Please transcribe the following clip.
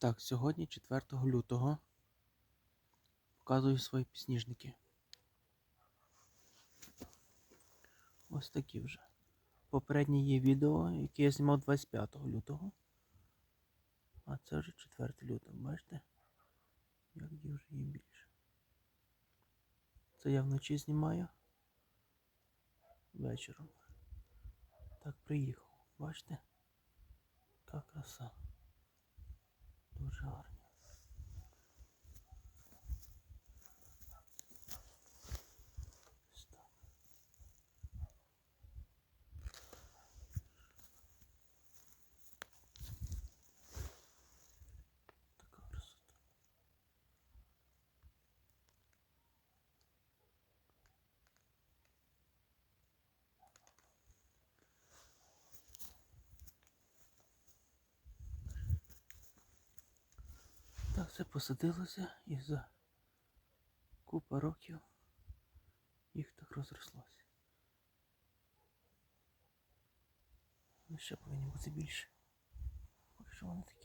Так, сьогодні 4 лютого. Показую свої підсніжники. Ось такі вже. Попереднє є відео, яке я знімав 25 лютого. А це вже 4 лютого, бачите? Як їх вже є більше. Це я вночі знімаю. Вечором. Так приїхав. Бачите? Яка краса. Дуже гарні. Все посадилося і за купа років їх так розрослося. Ну ще повинні бути більше. Поки що вони такі.